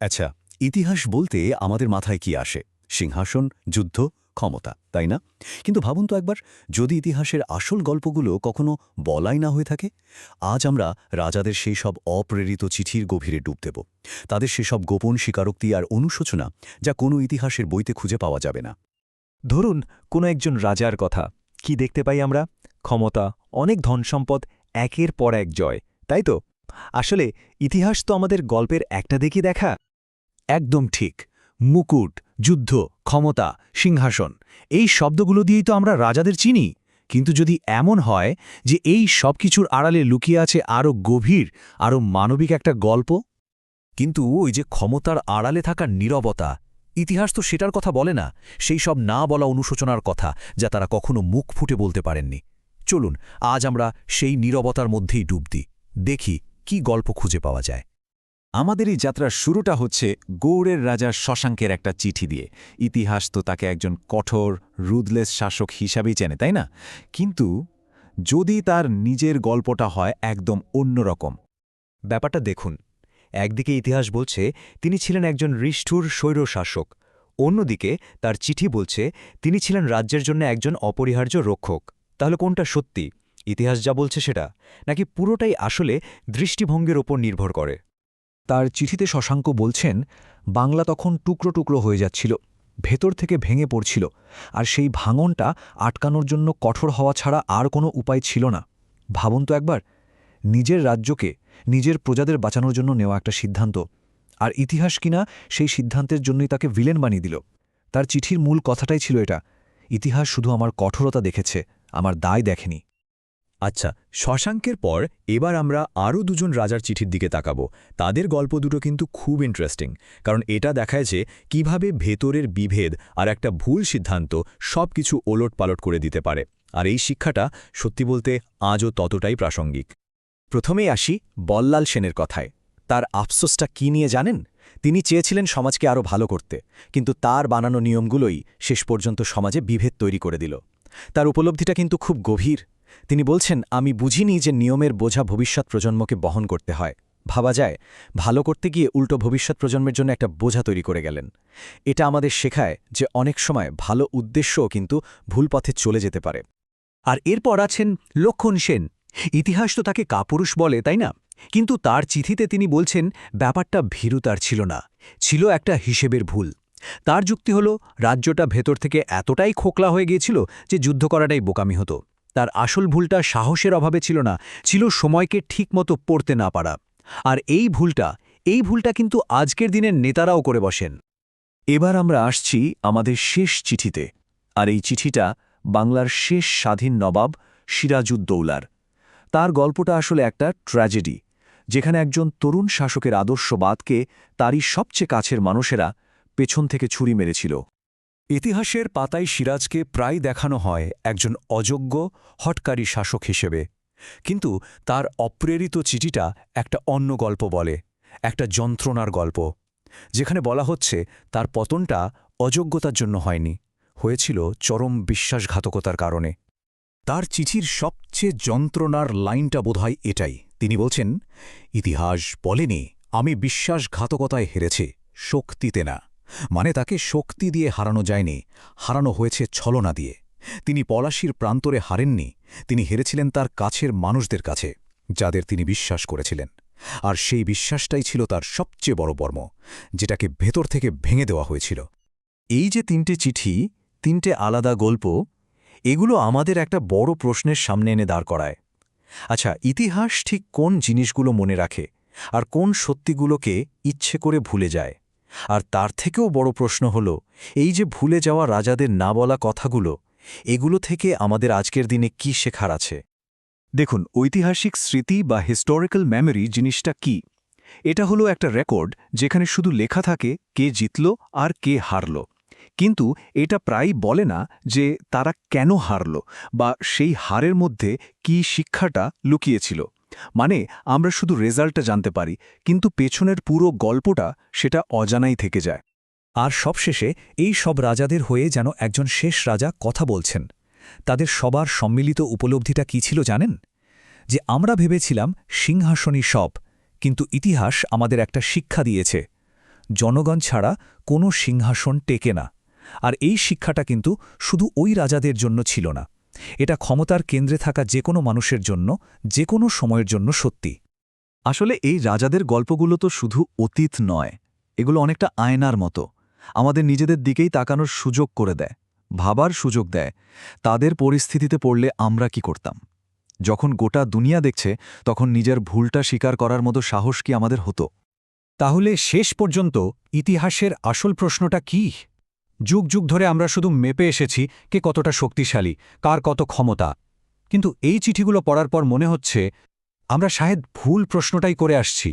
আচ্ছা ইতিহাস বলতে আমাদের মাথায় কি আসে? সিংহাসন, যুদ্ধ, ক্ষমতা, তাই না? কিন্তু ভাবুন তো একবার, যদি ইতিহাসের আসল গল্পগুলো কখনো বলাই না হয়ে থাকে, আজ আমরা রাজাদের সেই সব অপ্রেরিত চিঠির গভীরে ডুব দেব। তাদের সেসব গোপন স্বীকারোক্তি আর অনুশোচনা যা কোনো ইতিহাসের বইতে খুঁজে পাওয়া যাবে না। ধরুন, কোনো একজন রাজার কথা। কি দেখতে পাই আমরা? ক্ষমতা, অনেক ধনসম্পদ, একের পর এক জয়, তাই তো? আসলে, ইতিহাস তো আমাদের গল্পের একটা দেখি দেখা। একদম ঠিক। মুকুট, যুদ্ধ, ক্ষমতা, সিংহাসন, এই শব্দগুলো দিয়েই তো আমরা রাজাদের চিনি। কিন্তু যদি এমন হয় যে এই সব কিছুর আড়ালে লুকিয়ে আছে আরও গভীর আরও মানবিক একটা গল্প? কিন্তু ওই যে ক্ষমতার আড়ালে থাকা নীরবতা, ইতিহাস তো সেটার কথা বলে না। সেই সব না বলা অনুশোচনার কথা, যা তারা কখনো মুখ ফুটে বলতে পারেননি। চলুন, আজ আমরা সেই নীরবতার মধ্যেই ডুব দিই। দেখি, কি গল্প খুঁজে পাওয়া যায়। আমাদের এই যাত্রার শুরুটা হচ্ছে গৌড়ের রাজা শশাঙ্কের একটা চিঠি দিয়ে। ইতিহাস তো তাকে একজন কঠোর, রুদলেস শাসক হিসাবেই চেনে, তাই না? কিন্তু যদি তার নিজের গল্পটা হয় একদম অন্যরকম। ব্যাপারটা দেখুন, একদিকে ইতিহাস বলছে তিনি ছিলেন একজন রিষ্ঠুর স্বৈর শাসক, অন্যদিকে তার চিঠি বলছে তিনি ছিলেন রাজ্যের জন্য একজন অপরিহার্য রক্ষক। তাহলে কোনটা সত্যি? ইতিহাস যা বলছে সেটা? নাকি পুরোটাই আসলে দৃষ্টিভঙ্গির ওপর নির্ভর করে? তার চিঠিতে শশাঙ্ক বলছেন, বাংলা তখন টুকরো টুকরো হয়ে যাচ্ছিল, ভেতর থেকে ভেঙে পড়ছিল, আর সেই ভাঙনটা আটকানোর জন্য কঠোর হওয়া ছাড়া আর কোনো উপায় ছিল না। ভাবুন তো একবার, নিজের রাজ্যকে, নিজের প্রজাদের বাঁচানোর জন্য নেওয়া একটা সিদ্ধান্ত, আর ইতিহাস কিনা সেই সিদ্ধান্তের জন্যই তাকে ভিলেন বানিয়ে দিল। তার চিঠির মূল কথাটাই ছিল এটা, ইতিহাস শুধু আমার কঠোরতা দেখেছে, আমার দায় দেখেনি। আচ্ছা শশাঙ্কের পর এবার আমরা আরও দুজন রাজার চিঠির দিকে তাকাবো। তাদের গল্প দুটো কিন্তু খুব ইন্টারেস্টিং কারণ এটা দেখায় যে কীভাবে ভেতরের বিভেদ আর একটা ভুল সিদ্ধান্ত সব কিছু ওলট পালট করে দিতে পারে। আর এই শিক্ষাটা, সত্যি বলতে, আজও ততটাই প্রাসঙ্গিক। প্রথমেই আসি বল্লাল সেনের কথায়। তার আফসোসটা কি নিয়ে জানেন? তিনি চেয়েছিলেন সমাজকে আরও ভালো করতে, কিন্তু তার বানানো নিয়মগুলোই শেষ পর্যন্ত সমাজে বিভেদ তৈরি করে দিল। তার উপলব্ধিটা কিন্তু খুব গভীর। তিনি বলছেন, আমি বুঝিনি যে নিয়মের বোঝা ভবিষ্যৎ প্রজন্মকে বহন করতে হয়। ভাবা যায়, ভালো করতে গিয়ে উল্টো ভবিষ্যৎ প্রজন্মের জন্য একটা বোঝা তৈরি করে গেলেন। এটা আমাদের শেখায় যে অনেক সময় ভালো উদ্দেশ্যও কিন্তু ভুল পথে চলে যেতে পারে। আর এরপর আছেন লক্ষণ সেন। ইতিহাস তো তাকে কাপুরুষ বলে, তাই না? কিন্তু তার চিঠিতে তিনি বলছেন, ব্যাপারটা ভীরুতার ছিল না। ছিল একটা হিসেবের ভুল। তার যুক্তি হল, রাজ্যটা ভেতর থেকে এতটাই খোকলা হয়ে গিয়েছিল যে যুদ্ধ করাটাই বোকামি হতো। তার আসল ভুলটা সাহসের অভাবে ছিল না, ছিল সময়কে ঠিকমতো পড়তে না পারা। আর এই ভুলটা এই ভুলটা কিন্তু আজকের দিনের নেতারাও করে বসেন। এবার আমরা আসছি আমাদের শেষ চিঠিতে, আর এই চিঠিটা বাংলার শেষ স্বাধীন নবাব সিরাজউদ্দৌলার। তার গল্পটা আসলে একটা ট্র্যাজেডি, যেখানে একজন তরুণ শাসকের আদর্শবাদকে তারই সবচেয়ে কাছের মানুষেরা পেছন থেকে ছুরি মেরেছিল। ইতিহাসের পাতায় সিরাজকে প্রায় দেখানো হয় একজন অযোগ্য, হটকারী শাসক হিসেবে। কিন্তু তার অপ্রেরিত চিঠিটা একটা অন্য গল্প বলে, একটা যন্ত্রণার গল্প। যেখানে বলা হচ্ছে, তার পতনটা অযোগ্যতার জন্য হয়নি, হয়েছিল চরম বিশ্বাসঘাতকতার কারণে। তার চিঠির সবচেয়ে যন্ত্রণার লাইনটা বোধহয় এটাই। তিনি বলছেন, ইতিহাস বলেনি, আমি বিশ্বাসঘাতকতায় হেরেছি, শক্তিতে না। মানে তাকে শক্তি দিয়ে হারানো যায়নি, হারানো হয়েছে ছলনা দিয়ে। তিনি পলাশির প্রান্তরে হারেননি, তিনি হেরেছিলেন তার কাছের মানুষদের কাছে, যাদের তিনি বিশ্বাস করেছিলেন। আর সেই বিশ্বাসটাই ছিল তার সবচেয়ে বড় বর্ম, যেটাকে ভেতর থেকে ভেঙে দেওয়া হয়েছিল। এই যে তিনটে চিঠি, তিনটে আলাদা গল্প, এগুলো আমাদের একটা বড় প্রশ্নের সামনে এনে দাঁড় করায়। আচ্ছা ইতিহাস ঠিক কোন জিনিসগুলো মনে রাখে, আর কোন সত্যিগুলোকে ইচ্ছে করে ভুলে যায়? আর তার থেকেও বড় প্রশ্ন হল, এই যে ভুলে যাওয়া রাজাদের না বলা কথাগুলো, এগুলো থেকে আমাদের আজকের দিনে কি শেখার আছে? দেখুন, ঐতিহাসিক স্মৃতি বা হিস্টোরিক্যাল মেমোরি জিনিসটা কি? এটা হলো একটা রেকর্ড যেখানে শুধু লেখা থাকে কে জিতল আর কে হারল। কিন্তু এটা প্রায় বলে না যে তারা কেন হারল বা সেই হারের মধ্যে কি শিক্ষাটা লুকিয়েছিল। মানে আমরা শুধু রেজাল্টটা জানতে পারি, কিন্তু পেছনের পুরো গল্পটা সেটা অজানাই থেকে যায়। আর সবশেষে এই সব রাজাদের হয়ে যেন একজন শেষ রাজা কথা বলছেন। তাদের সবার সম্মিলিত উপলব্ধিটা কি ছিল জানেন? যে আমরা ভেবেছিলাম সিংহাসনই সব, কিন্তু ইতিহাস আমাদের একটা শিক্ষা দিয়েছে। জনগণ ছাড়া কোনো সিংহাসন টেকে না, আর এই শিক্ষাটা কিন্তু শুধু ওই রাজাদের জন্য ছিল না। এটা ক্ষমতার কেন্দ্রে থাকা যে কোনো মানুষের জন্য, যে কোনো সময়ের জন্য সত্যি। আসলে এই রাজাদের গল্পগুলো তো শুধু অতীত নয়, এগুলো অনেকটা আয়নার মতো। আমাদের নিজেদের দিকেই তাকানোর সুযোগ করে দেয়, ভাবার সুযোগ দেয়। তাদের পরিস্থিতিতে পড়লে আমরা কি করতাম? যখন গোটা দুনিয়া দেখছে, তখন নিজের ভুলটা স্বীকার করার মতো সাহস কি আমাদের হতো? তাহলে শেষ পর্যন্ত ইতিহাসের আসল প্রশ্নটা কি? যুগ যুগ ধরে আমরা শুধু মেপে এসেছি কে কতটা শক্তিশালী, কার কত ক্ষমতা। কিন্তু এই চিঠিগুলো পড়ার পর মনে হচ্ছে আমরা শায়দ ভুল প্রশ্নটাই করে আসছি।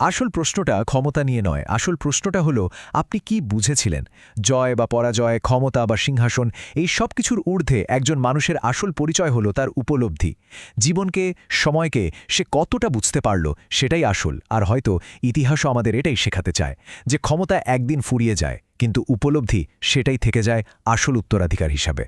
আসল প্রশ্নটা ক্ষমতা নিয়ে নয়, আসল প্রশ্নটা হলো, আপনি কি বুঝেছিলেন? জয় বা পরাজয়, ক্ষমতা বা সিংহাসন, এই সব কিছুর ঊর্ধ্বে একজন মানুষের আসল পরিচয় হলো তার উপলব্ধি। জীবনকে, সময়কে সে কতটা বুঝতে পারল, সেটাই আসল। আর হয়তো ইতিহাসও আমাদের এটাই শেখাতে চায় যে ক্ষমতা একদিন ফুরিয়ে যায়। কিন্তু উপলব্ধি সেটাই থেকে যায় আসল উত্তরাধিকার হিসাবে।